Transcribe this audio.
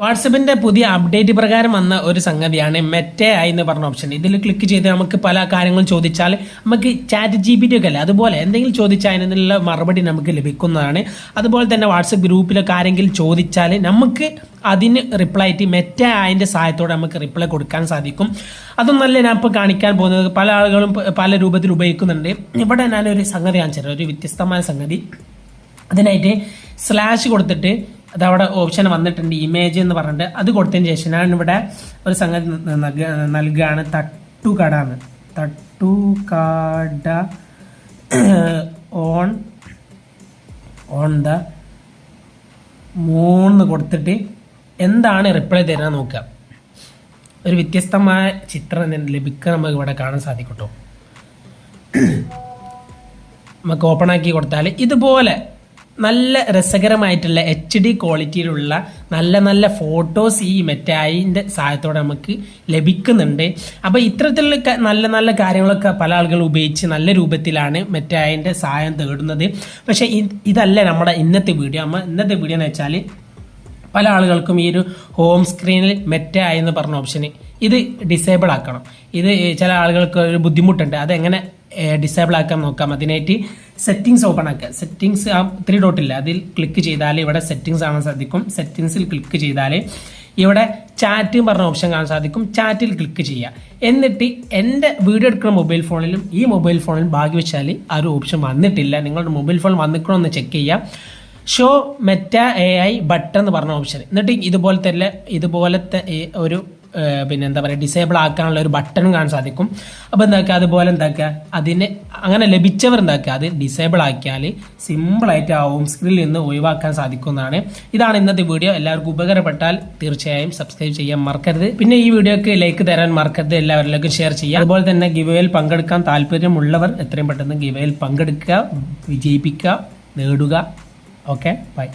വാട്സപ്പിന്റെ പുതിയ അപ്ഡേറ്റ് പ്രകാരം വന്ന ഒരു സംഗതിയാണ് മെറ്റേ ആയി എന്ന് പറഞ്ഞ ഓപ്ഷൻ ഇതിൽ ക്ലിക്ക് ചെയ്ത് നമുക്ക് പല കാര്യങ്ങളും ചോദിച്ചാൽ നമുക്ക് ചാറ്റ് ജി ടി ഒക്കെ അല്ലേ? അതുപോലെ എന്തെങ്കിലും ചോദിച്ചാൽ അതിനുള്ള മറുപടി നമുക്ക് ലഭിക്കുന്നതാണ്. അതുപോലെ തന്നെ വാട്സപ്പ് ഗ്രൂപ്പിലൊക്കെ ആരെങ്കിലും ചോദിച്ചാൽ നമുക്ക് അതിന് റിപ്ലൈ ആയിട്ട് മെറ്റ ആയതിന്റെ സഹായത്തോടെ നമുക്ക് റിപ്ലൈ കൊടുക്കാൻ സാധിക്കും. അതൊന്നല്ല ഞാൻ ഇപ്പോൾ കാണിക്കാൻ പോകുന്നത്. പല ആളുകളും പല രൂപത്തിൽ ഉപയോഗിക്കുന്നുണ്ട്. ഇവിടെ ഞാനൊരു സംഗതി കാണിച്ചു ഒരു വ്യത്യസ്തമായ സംഗതി. അതിനായിട്ട് സ്ലാഷ് കൊടുത്തിട്ട് അത് അവിടെ ഓപ്ഷൻ വന്നിട്ടുണ്ട് ഇമേജ് എന്ന് പറഞ്ഞിട്ട്. അത് കൊടുത്തതിന് ശേഷം ഞാൻ ഇവിടെ ഒരു സംഗതി നൽകുകയാണ് തട്ടുകടാണ് തട്ടുകട ഓൺ ഓൺ ദ മൂന്ന് കൊടുത്തിട്ട് എന്താണ് റിപ്ലൈ തരാൻ നോക്കുക. ഒരു വ്യത്യസ്തമായ ചിത്രം ലഭിക്കാൻ നമുക്ക് ഇവിടെ കാണാൻ സാധിക്കട്ടോ. നമുക്ക് ഓപ്പൺ ആക്കി കൊടുത്താൽ ഇതുപോലെ നല്ല രസകരമായിട്ടുള്ള എച്ച് ഡി ക്വാളിറ്റിയിലുള്ള നല്ല നല്ല ഫോട്ടോസ് ഈ മെറ്റായിന്റെ സഹായത്തോടെ നമുക്ക് ലഭിക്കുന്നുണ്ട്. അപ്പോൾ ഇത്തരത്തിലുള്ള നല്ല നല്ല കാര്യങ്ങളൊക്കെ പല ആളുകൾ ഉപയോഗിച്ച് നല്ല രൂപത്തിലാണ് മെറ്റായിന്റെ സഹായം തേടുന്നത്. പക്ഷേ ഇത് ഇതല്ല നമ്മുടെ ഇന്നത്തെ വീഡിയോ. നമ്മൾ ഇന്നത്തെ വീഡിയോ എന്ന് വെച്ചാൽ പല ആളുകൾക്കും ഈ ഒരു ഹോം സ്ക്രീനിൽ മെറ്റ എന്ന് പറഞ്ഞ ഓപ്ഷന് ഇത് ഡിസേബിൾ ആക്കണം. ഇത് ചില ആളുകൾക്ക് ഒരു ബുദ്ധിമുട്ടുണ്ട്. അതെങ്ങനെ ഡിസേബിൾ ആക്കാൻ നോക്കാം. അതിനായിട്ട് സെറ്റിങ്സ് ഓപ്പൺ ആക്കുക. സെറ്റിങ്സ് ആ ത്രീ ഡോട്ടില്ല അതിൽ ക്ലിക്ക് ചെയ്താൽ ഇവിടെ സെറ്റിങ്സ് കാണാൻ സാധിക്കും. സെറ്റിങ്സിൽ ക്ലിക്ക് ചെയ്താൽ ഇവിടെ ചാറ്റ് പറഞ്ഞ ഓപ്ഷൻ കാണാൻ സാധിക്കും. ചാറ്റിൽ ക്ലിക്ക് ചെയ്യുക. എന്നിട്ട് എന്റെ വീഡിയോ എടുക്കുന്ന മൊബൈൽ ഫോണിലും ഈ മൊബൈൽ ഫോണിലും വെച്ചാൽ ആ ഒരു ഓപ്ഷൻ വന്നിട്ടില്ല. നിങ്ങളുടെ മൊബൈൽ ഫോൺ വന്നിക്കണോ എന്ന് ചെക്ക് ചെയ്യുക show Meta A I button എന്ന് പറഞ്ഞ ഓപ്ഷൻ എന്നിട്ട് ഇതുപോലത്തെ ഇതുപോലത്തെ ഒരു പിന്നെ എന്താ പറയുക ഡിസേബിൾ ആക്കാനുള്ള ഒരു ബട്ടൺ കാണാൻ സാധിക്കും. അപ്പോൾ എന്താക്കുക അതുപോലെ എന്താക്കുക അതിന് അങ്ങനെ ലഭിച്ചവർ എന്താക്കുക അത് ഡിസേബിൾ ആക്കിയാൽ സിമ്പിളായിട്ട് ആ ഹോം സ്ക്രീനിൽ നിന്ന് ഒഴിവാക്കാൻ സാധിക്കുന്നതാണ്. ഇതാണ് ഇന്നത്തെ വീഡിയോ എല്ലാവർക്കും ഉപകാരപ്പെട്ടാൽ തീർച്ചയായും സബ്സ്ക്രൈബ് ചെയ്യാൻ മറക്കരുത്. പിന്നെ ഈ വീഡിയോക്ക് ലൈക്ക് തരാൻ മറക്കരുത്. എല്ലാവരിലേക്കും ഷെയർ ചെയ്യുക. അതുപോലെ തന്നെ ഗിവയിൽ പങ്കെടുക്കാൻ താല്പര്യമുള്ളവർ എത്രയും പെട്ടെന്ന് ഗിവയിൽ പങ്കെടുക്കുക വിജയിപ്പിക്കുക നേടുക. Okay bye